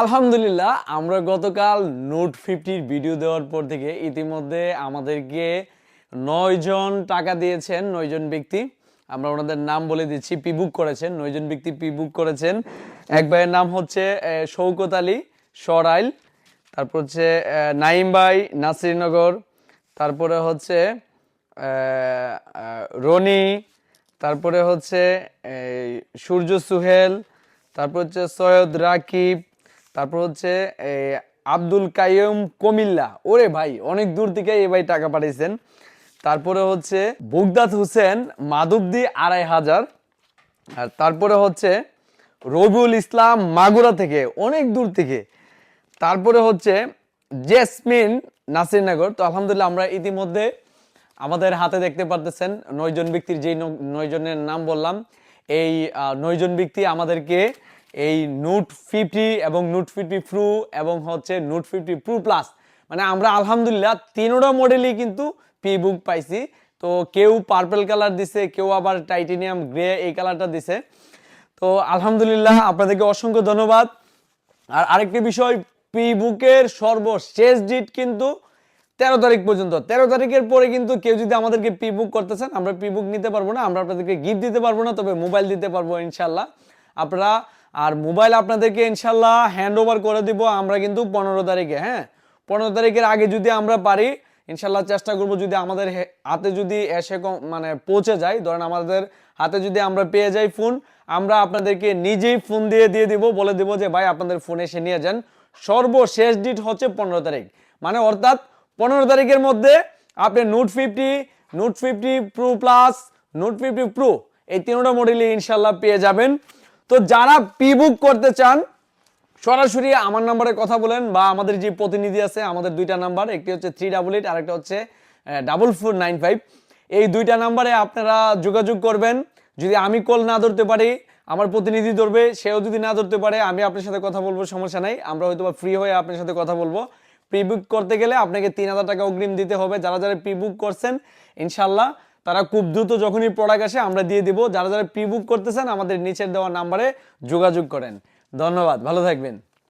আলহামদুলিল্লাহ, আমরা গতকাল নোট ফিফটির ভিডিও দেওয়ার পর থেকে ইতিমধ্যে আমাদেরকে নয় জন টাকা দিয়েছেন, নয় জন ব্যক্তি। আমরা ওনাদের নাম বলে দিচ্ছি, পি বুক করেছেন, নয় জন ব্যক্তি পি বুক করেছেন। এক ভাইয়ের নাম হচ্ছে শৌকত আলী, সরাইল, তারপর হচ্ছে নাইম ভাই, নাসিরনগর, তারপরে হচ্ছে রনি, তারপরে হচ্ছে সূর্য সুহেল, তারপর হচ্ছে সৈয়দ রাকিব তারপর হচ্ছে আব্দুল কাইয়ুম কমিল্লা। ওরে ভাই, অনেক দূর থেকে এই ভাই টাকা পাঠিয়েছেন তারপরে হচ্ছে বুগদাত হোসেন মাধবদি আড়াই হাজার। আর তারপরে হচ্ছে, রবিউল ইসলাম মাগুরা থেকে, অনেক দূর থেকে। তারপরে হচ্ছে, জেসমিন নাসিরনগর। তো আলহামদুলিল্লাহ, আমরা ইতিমধ্যে আমাদের হাতে দেখতে পারতেছেন, নয়জন ব্যক্তির যেই নয়জনের নাম বললাম, এই নয়জন ব্যক্তি আমাদেরকে এই নোট ফিফটি এবং নোট ফিফটি প্রো এবং হচ্ছে নোট ফিফটি প্রো প্লাস মানে আমরা আলহামদুলিল্লাহ তিনোটা মডেলই কিন্তু পি বুক পাইছি। তো কেউ পার্পল কালার দিছে, কেউ আবার টাইটেনিয়াম গ্রে এই কালারটা দিছে। তো আলহামদুলিল্লাহ আপনাদেরকে অসংখ্য ধন্যবাদ। আর আরেকটি বিষয় পি বুকের সর্বশেষ ডিট কিন্তু তেরো তারিখ পর্যন্ত। তেরো তারিখের পরে কিন্তু কেউ যদি আমাদেরকে পি বুক করতেছেন আমরা পি বুক নিতে পারব না, আমরা আপনাদেরকে গিফট দিতে পারব না, তবে মোবাইল দিতে পারব ইনশাল্লাহ আপনারা আর মোবাইল আপনাদেরকে ইনশাল্লাহ হ্যান্ড ওভার করে দিব আমরা কিন্তু পনেরো তারিখে হ্যাঁ? পনেরো তারিখের আগে যদি আমরা পারি, ইনশাল্লাহ চেষ্টা করব যদি আমাদের হাতে যদি এসে মানে পৌঁছে যায়, ধরেন আমাদের হাতে যদি আমরা পেয়ে যাই ফোন আমরা আপনাদেরকে নিজেই ফোন দিয়ে দিয়ে দিব, বলে দিব যে, ভাই, আপনাদের ফোন এসে নিয়ে যান। সর্বশেষ ডিট হচ্ছে পনেরো তারিখ। মানে অর্থাৎ পনেরো তারিখের মধ্যে আপনি note fifty note fifty pro plus note fifty pro এই তিনটা মডেলই ইনশাল্লাহ পেয়ে যাবেন। তো যারা পি বুক করতে চান, সরাসরি আমার নাম্বারে কথা বলেন বা আমাদের যে প্রতিনিধি আছে, আমাদের দুইটা নাম্বার, একটি হচ্ছে থ্রি ডাবল এইট আর একটা হচ্ছে ডাবল ফোর নাইন ফাইভ এই দুইটা নাম্বারে আপনারা যোগাযোগ করবেন। যদি আমি কল না ধরতে পারি, আমার প্রতিনিধি ধরবে, সেও যদি না ধরতে পারে, আমি আপনার সাথে কথা বলব, সমস্যা নাই। আমরা হয়তো ফ্রি হয়ে আপনার সাথে কথা বলব। প্রি বুক করতে গেলে আপনাকে তিন হাজার টাকা অগ্রিম দিতে হবে। যারা যারা প্রি বুক করছেন, ইনশাল্লাহ তারা খুব দ্রুত যখনই প্রোডাক্ট আসে, আমরা দিয়ে দিব। যারা যারা প্রি বুক করতেছেন, আমাদের নিচের দেওয়া নাম্বারে যোগাযোগ করেন। ধন্যবাদ, ভালো থাকবেন।